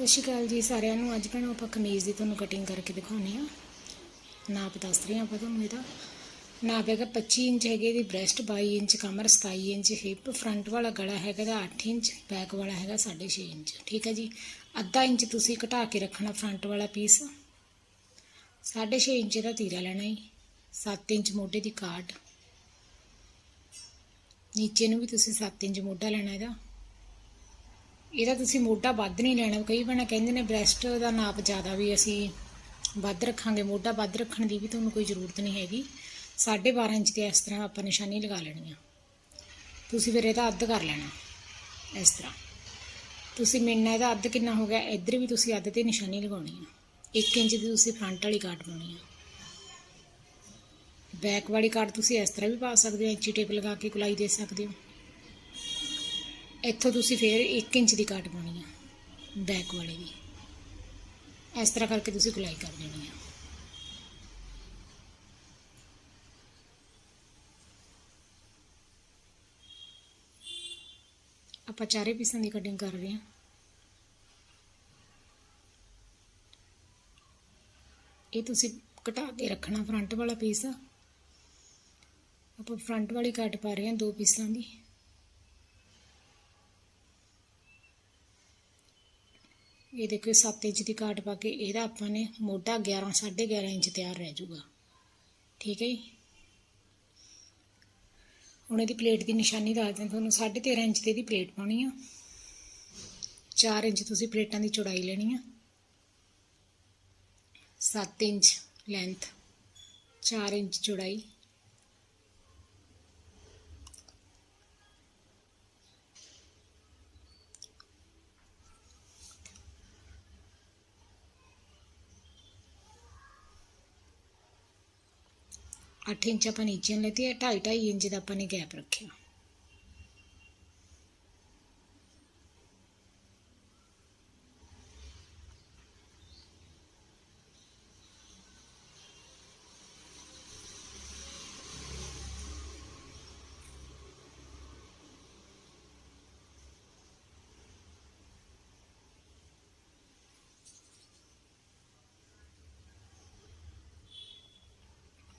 ਸਤਿ ਸ਼੍ਰੀ ਅਕਾਲ ਜੀ ਸਾਰਿਆਂ ਨੂੰ। ਅੱਜ ਭੈਣੋ ਆਪਾਂ ਕਮੀਜ਼ ਦੀ ਤੁਹਾਨੂੰ ਕਟਿੰਗ ਕਰਕੇ ਦਿਖਾਉਣੀ ਆ ਨਾਪ ਦੱਸ ਰਹੇ ਹਾਂ ਆਪਾਂ ਤੁਹਾਨੂੰ ਇਹਦਾ। ਨਾਪ ਹੈਗਾ 25 ਇੰਚ ਹੈਗੇ, ਇਹਦੀ ਬ੍ਰੈਸਟ 22 ਇੰਚ, ਕਮਰ 27 ਇੰਚ ਹਿੱਪ ਫਰੰਟ ਵਾਲਾ ਗਲਾ ਹੈਗਾ ਇਹਦਾ 8 ਇੰਚ ਬੈਕ ਵਾਲਾ ਹੈਗਾ 6.5 ਇੰਚ। ਠੀਕ ਹੈ ਜੀ? ਅੱਧਾ ਇੰਚ ਤੁਸੀਂ ਘਟਾ ਕੇ ਰੱਖਣਾ ਫਰੰਟ ਵਾਲਾ ਪੀਸ 6.5 ਇੰਚ ਦਾ ਤੀਰਾ ਲੈਣਾ ਜੀ। 7 ਇੰਚ ਮੋਢੇ ਦੀ ਕਾਟ ਨੀਚੇ ਨੂੰ ਵੀ ਤੁਸੀਂ 7 ਇੰਚ ਮੋਢਾ ਲੈਣਾ ਇਹਦਾ। ਇਹਦਾ ਤੁਸੀਂ ਮੋਢਾ ਵੱਧ ਨਹੀਂ ਲੈਣਾ। ਕਈ ਬਣਾ ਕਹਿੰਦੇ ਨੇ ਬ੍ਰੈਸਟ ਦਾ ਨਾਪ ਜ਼ਿਆਦਾ ਵੀ ਅਸੀਂ ਵੱਧ ਰੱਖਾਂਗੇ। ਮੋਢਾ ਵੱਧ ਰੱਖਣ ਦੀ ਵੀ ਤੁਹਾਨੂੰ ਕੋਈ ਜ਼ਰੂਰਤ ਨਹੀਂ ਹੈਗੀ। 12.5 ਇੰਚ ਤੇ ਇਸ ਤਰ੍ਹਾਂ ਆਪਾਂ ਨਿਸ਼ਾਨੀ ਲਗਾ ਲੈਣੀ ਆ। ਤੁਸੀਂ ਫਿਰ ਇਹਦਾ ਅੱਧ ਕਰ ਲੈਣਾ ਇਸ ਤਰ੍ਹਾਂ। ਤੁਸੀਂ ਮਿਲਣਾ ਇਹਦਾ ਅੱਧ ਕਿੰਨਾ ਹੋ ਗਿਆ? ਇੱਧਰ ਵੀ ਤੁਸੀਂ ਅੱਧ ਤੇ ਨਿਸ਼ਾਨੀ ਲਗਾਉਣੀ ਆ। 1 ਇੰਚ ਦੀ ਤੁਸੀਂ ਫਰੰਟ ਵਾਲੀ ਕਾਟ ਪਾਉਣੀ ਆ। ਬੈਕ ਵਾਲੀ ਕਾਟ ਤੁਸੀਂ ਇਸ ਤਰ੍ਹਾਂ ਵੀ ਪਾ ਸਕਦੇ ਹੋ। ਇੰਚੀ ਟੇਪ ਲਗਾ ਕੇ ਕੁਲਾਈ ਦੇ ਸਕਦੇ ਹੋ। ਇੱਥੋਂ ਤੁਸੀਂ ਫਿਰ 1 ਇੰਚ ਦੀ ਕਾਟ ਪਾਉਣੀ ਆ ਬੈਕ ਵਾਲੇ ਦੀ। ਇਸ ਤਰ੍ਹਾਂ ਕਰਕੇ ਤੁਸੀਂ ਗੁਲਾਈ ਕਰ ਦੇਣੀ ਆ। ਆਪਾਂ ਚਾਰੇ ਪੀਸਾਂ ਦੀ ਕਟਿੰਗ ਕਰ ਰਹੇ ਹਾਂ ਇਹ ਤੁਸੀਂ ਘਟਾ ਕੇ ਰੱਖਣਾ ਫਰੰਟ ਵਾਲਾ ਪੀਸ ਆਪਾਂ ਫਰੰਟ ਵਾਲੀ ਕੱਟ ਪਾ ਰਹੇ ਹਾਂ ਦੋ ਪੀਸਾਂ ਦੀ। ਇਹ ਦੇਖੋ 7 ਇੰਚ ਦੀ ਕਾਟ ਪਾ ਕੇ ਇਹਦਾ ਆਪਾਂ ਨੇ ਮੋਢਾ 11 11.5 ਇੰਚ ਤਿਆਰ ਰਹਿ ਜਾਊਗਾ। ਠੀਕ ਹੈ ਜੀ? ਹੁਣ ਇਹਦੀ ਪਲੇਟ ਦੀ ਨਿਸ਼ਾਨੀ ਦੱਸ ਦਿਆਂ ਤੁਹਾਨੂੰ 13.5 ਇੰਚ ਤੇ ਇਹਦੀ ਪਲੇਟ ਪਾਉਣੀ ਆ। 4 ਇੰਚ ਤੁਸੀਂ ਪਲੇਟਾਂ ਦੀ ਚੌੜਾਈ ਲੈਣੀ ਆ। 7 ਇੰਚ ਲੈਂਥ 4 ਇੰਚ ਚੌੜਾਈ। ਅੱਠ ਇੰਚ ਆਪਾਂ ਨੀਚੇ ਨੂੰ ਲੈਤੀ ਹੈ 2.5 2.5 ਇੰਚ ਦਾ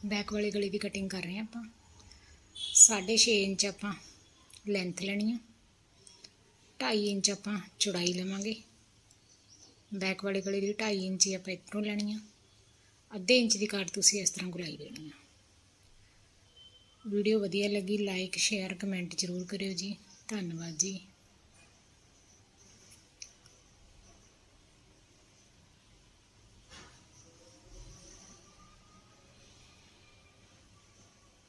ਬੈਕ ਵਾਲੇ ਗਲੇ ਦੀ ਕਟਿੰਗ ਕਰ ਰਹੇ ਹਾਂ ਆਪਾਂ। 6.5 ਇੰਚ ਆਪਾਂ ਲੈਂਥ ਲੈਣੀ ਆ। 2.5 ਇੰਚ ਆਪਾਂ ਚੌੜਾਈ ਲਵਾਂਗੇ। ਬੈਕ ਵਾਲੇ ਗਲੇ ਦੀ 2.5 ਇੰਚ ਹੀ ਆਪਾਂ ਇੱਥੋਂ ਲੈਣੀ ਆ। ਅੱਧੇ ਇੰਚ ਦੀ ਕਾਟ ਤੁਸੀਂ ਇਸ ਤਰ੍ਹਾਂ ਗੁਲਾਈ ਦੇਣੀ ਆ। ਵੀਡੀਓ ਵਧੀਆ ਲੱਗੀ ਲਾਈਕ ਸ਼ੇਅਰ ਕਮੈਂਟ ਜ਼ਰੂਰ ਕਰਿਓ ਜੀ। ਧੰਨਵਾਦ ਜੀ।